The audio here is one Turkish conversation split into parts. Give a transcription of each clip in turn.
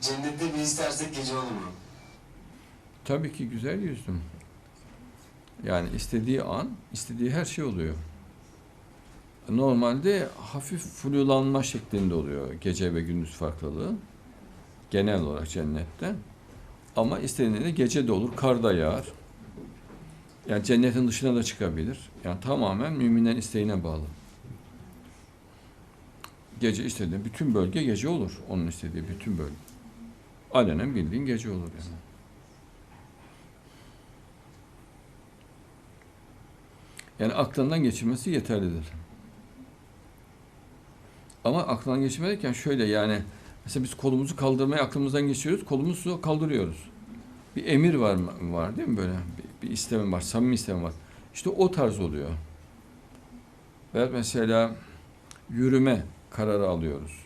Cennette bir istersek gece olur mu? Tabii ki güzel yüzdüm. Yani istediği an, istediği her şey oluyor. Normalde hafif flulanma şeklinde oluyor gece ve gündüz farklılığı. Genel olarak cennette. Ama istediğinde gece de olur, kar da yağar. Yani cennetin dışına da çıkabilir. Yani tamamen müminlerin isteğine bağlı. Gece istediği bütün bölge gece olur. Onun istediği bütün bölge. Alenen bildiğin gece olur yani. Yani aklından geçirmesi yeterlidir. Ama aklından geçirmedikten şöyle yani mesela biz kolumuzu kaldırmaya aklımızdan geçiriyoruz, kolumuzu kaldırıyoruz. Bir emir var? Var değil mi böyle? Bir, bir istemim var, samimi istemim var. İşte o tarz oluyor. Ve mesela yürüme kararı alıyoruz.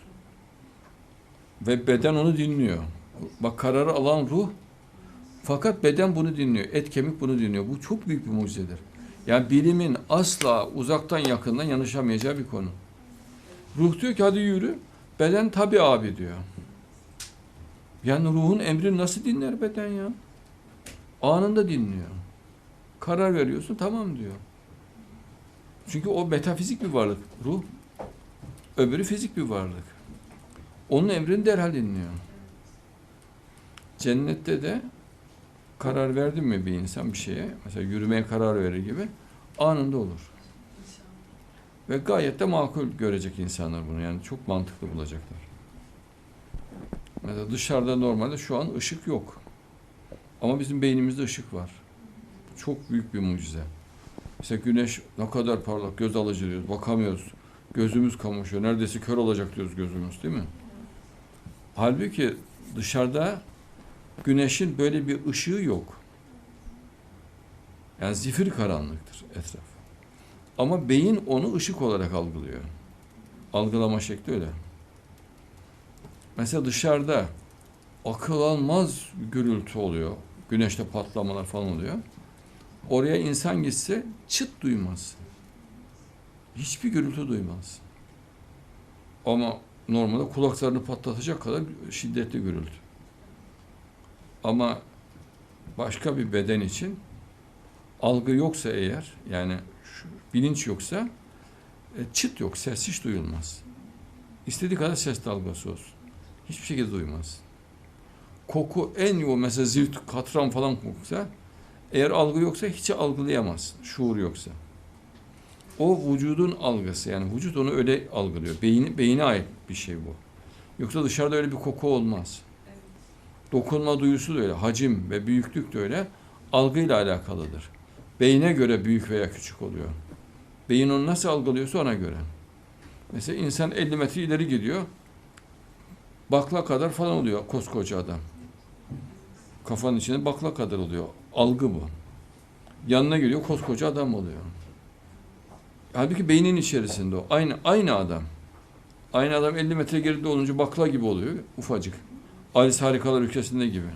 Ve beden onu dinliyor. Bak kararı alan ruh fakat beden bunu dinliyor. Et kemik bunu dinliyor. Bu çok büyük bir mucizedir. Yani bilimin asla uzaktan yakından yanışamayacağı bir konu. Ruh diyor ki hadi yürü. Beden tabi abi diyor. Yani ruhun emrini nasıl dinler beden ya? Anında dinliyor. Karar veriyorsun tamam diyor. Çünkü o metafizik bir varlık ruh. Öbürü fizik bir varlık. Onun emrini derhal dinliyor. Cennette de karar verdi mi bir insan bir şeye, mesela yürümeye karar verir gibi anında olur. Ve gayet de makul görecek insanlar bunu. Yani çok mantıklı bulacaklar. Mesela dışarıda normalde şu an ışık yok. Ama bizim beynimizde ışık var. Çok büyük bir mucize. Mesela güneş ne kadar parlak, göz alıcı diyoruz, bakamıyoruz. Gözümüz kamaşıyor. Neredeyse kör olacak diyoruz gözümüz değil mi? Halbuki dışarıda güneşin böyle bir ışığı yok. Yani zifir karanlıktır etraf. Ama beyin onu ışık olarak algılıyor. Algılama şekli öyle. Mesela dışarıda akıl almaz gürültü oluyor. Güneşte patlamalar falan oluyor. Oraya insan gitse çıt duymaz. Hiçbir gürültü duymaz. Ama normalde kulaklarını patlatacak kadar şiddetli gürültü. Ama başka bir beden için algı yoksa eğer yani şu, bilinç yoksa e, çıt yok, ses hiç duyulmaz. İstediği kadar ses dalgası olsun. Hiçbir şekilde duymaz. Koku en yoğun mesela zift, katran falan koksa eğer algı yoksa hiç algılayamaz. Şuur yoksa. O vücudun algısı yani vücut onu öyle algılıyor. Beyni, beyine ait bir şey bu. Yoksa dışarıda öyle bir koku olmaz. Dokunma duyusu da öyle, hacim ve büyüklük de öyle algıyla alakalıdır. Beyine göre büyük veya küçük oluyor. Beyin onu nasıl algılıyorsa ona göre. Mesela insan 50 metre ileri gidiyor. Bakla kadar falan oluyor koskoca adam. Kafanın içinde bakla kadar oluyor. Algı bu. Yanına geliyor koskoca adam oluyor. Halbuki beynin içerisinde o. Aynı aynı adam. Aynı adam 50 metre geride olunca bakla gibi oluyor. Ufacık. Alice Harikalar ülkesinde gibi.